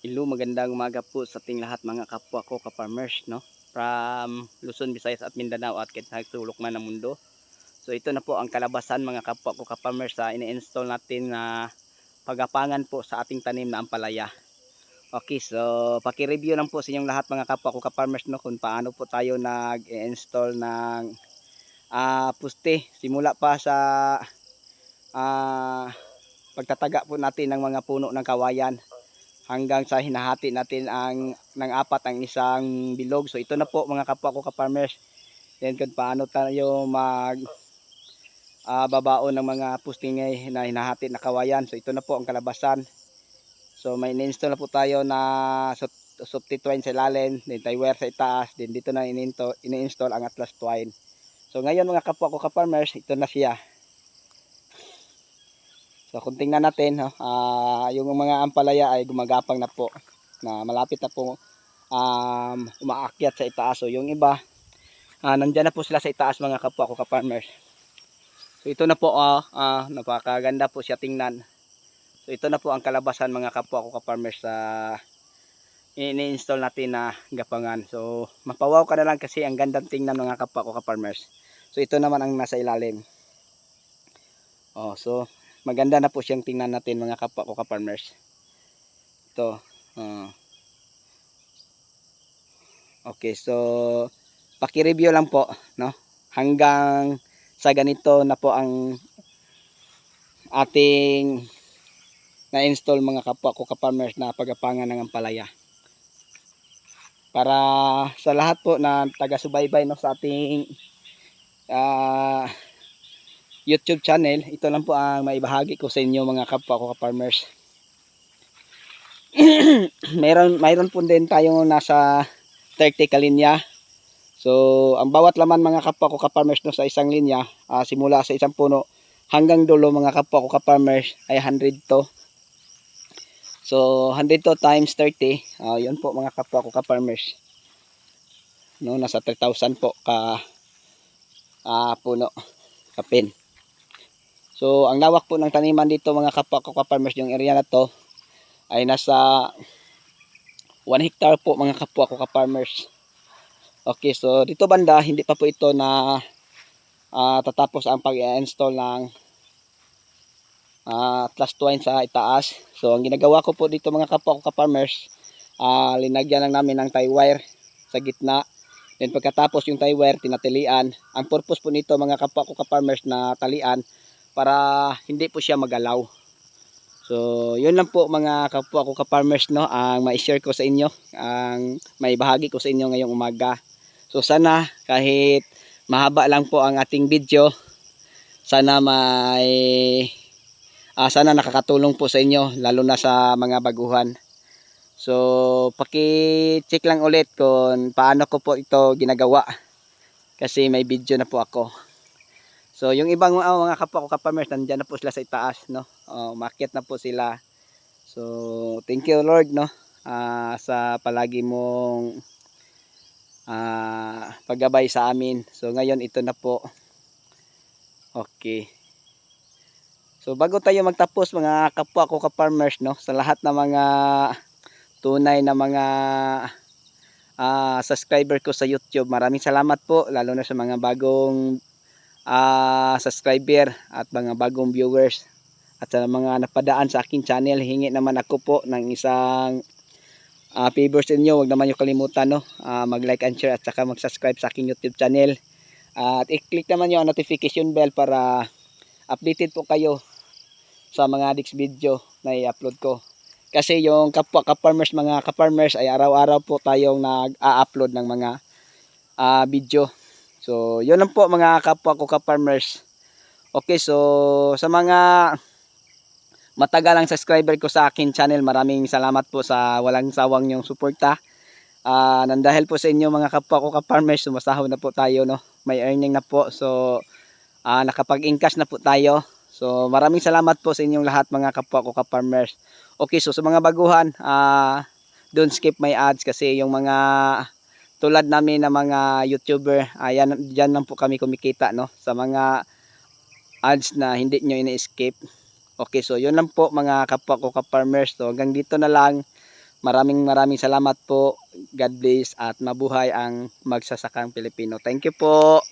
Hello, magandang umaga po sa ating lahat mga kapwa ko ka-farmers, no? From Luzon, Visayas at Mindanao at kahit sulok man ng mundo. So ito na po ang kalabasan mga kapwa ko ka-farmers sa ini-install natin na pagapangan po sa ating tanim na ampalaya. Okay, so paki-review lang po sa inyong lahat mga kapwa ko ka-farmers no kung paano po tayo nag-install ng ah puste simula pa sa ah pagtataga po natin ng mga puno ng kawayan hanggang sa hinahati natin ang ng apat ang isang bilog. So ito na po mga kapwa ko ka-farmers. Then kung paano tayo mag ah, babaon ng mga pustingay na hinahati na kawayan. So ito na po ang kalabasan. So may in-install na po tayo na safety twine sa ilalim, then tie sa itaas, then dito na ini-install ang atlas twine. So ngayon mga kapwa ko ka-farmers, ito na siya. So kung tingnan natin, no, ah, yung mga ampalaya ay gumagapang na po na malapit na po um, umaakyat sa itaas. So yung iba, ah, nandyan na po sila sa itaas mga kapwa ko ka-farmers. So ito na po, ah, ah, napakaganda po siya tingnan. So ito na po ang kalabasan mga kapwa ko ka-farmers sa ini-install natin na gapangan. So mapawaw ka na lang kasi ang gandang tingnan mga kapwa ko ka-farmers. So ito naman ang nasa ilalim. Oh, so maganda na po siyang tingnan natin mga kapwa ko ka-farmers. Ito. ah. okay, so paki-review lang po, no? Hanggang sa ganito na po ang ating na-install mga kapwa ko ka-farmers na pagapangan ng ampalaya. Para sa lahat po na taga-subaybay no, sa ating ah, YouTube channel, ito lang po ang maibahagi ko sa inyo mga kapwa ko ka-farmers. mayroon, mayroon po din tayong nasa 30 kalinya. So, ang bawat laman mga kapwa ko ka-farmers no, sa isang linya, ah, simula sa isang puno hanggang dulo mga kapwa ko ka-farmers ay 100 to. So, 100 to times 30, ah, yun po mga kapwa ko ka-farmers. No, nasa 3,000 po ka ah, puno, kapin. So, ang lawak po ng taniman dito mga kapwa ko ka-farmers, yung area na to ay nasa 1 hectare po mga kapwa ko ka-farmers. Okay, so dito banda, hindi pa po ito na ah, tatapos ang pag-install ng ah, Atlas twine sa itaas. So, ang ginagawa ko po dito mga kapwa ko ka-farmers, ah, linagyan lang namin ng tie wire sa gitna. Then pagkatapos yung tie wire, tinatilian. Ang purpose po nito mga kapwa ko ka-farmers na talian para hindi po siya magalaw. So, yun lang po mga kapwa ko ka-farmers no, ang ma-share ko sa inyo, ang maibahagi ko sa inyo ngayong umaga. So, sana kahit mahaba lang po ang ating video, sana may ah, sana nakakatulong po sa inyo lalo na sa mga baguhan. So, paki-check lang ulit kung paano ko po ito ginagawa. Kasi may video na po ako. So, yung ibang ah, mga kapwa ko kapamers, nandyan na po sila sa itaas, no? Oh, market na po sila. So, thank you Lord, no? Ah, sa palagi mong ah, paggabay sa amin. So, ngayon ito na po. Okay. So, bago tayo magtapos mga kapwa ko ka-farmers, no? Sa lahat ng mga tunay na mga ah, subscriber ko sa YouTube, maraming salamat po, lalo na sa mga bagong ah, subscriber at mga bagong viewers. At sa mga napadaan sa aking channel hingi naman ako po ng isang ah, favor sa inyo. Huwag naman nyo kalimutan no? Ah, mag like and share at saka mag subscribe sa aking youtube channel. At i-click naman nyo ang notification bell para updated po kayo sa mga next video na i-upload ko. Kasi yung kapwa ka-farmers mga ka-farmers ay araw-araw po tayong nag-a-upload ng mga ah, video So, yun lang po mga kapwa ko ka-farmers. Okay, so sa mga matagalang subscriber ko sa akin channel, maraming salamat po sa walang sawang yung suporta. Ah, nang dahil po sa inyo mga kapwa ko ka-farmers, sumasahod na po tayo, no? May earning na po. So, ah, nakapag-encash na po tayo. So, maraming salamat po sa inyong lahat mga kapwa ko ka-farmers. Okay, so sa mga baguhan, ah, don't skip my ads kasi yung mga tulad namin na mga YouTuber, ayan diyan lang po kami kumikita no sa mga ads na hindi nyo ini-escape. Okay, so yun lang po mga kapwa ko ka-farmers. So hanggang dito na lang. Maraming maraming salamat po. God bless at mabuhay ang magsasakang Pilipino. Thank you po.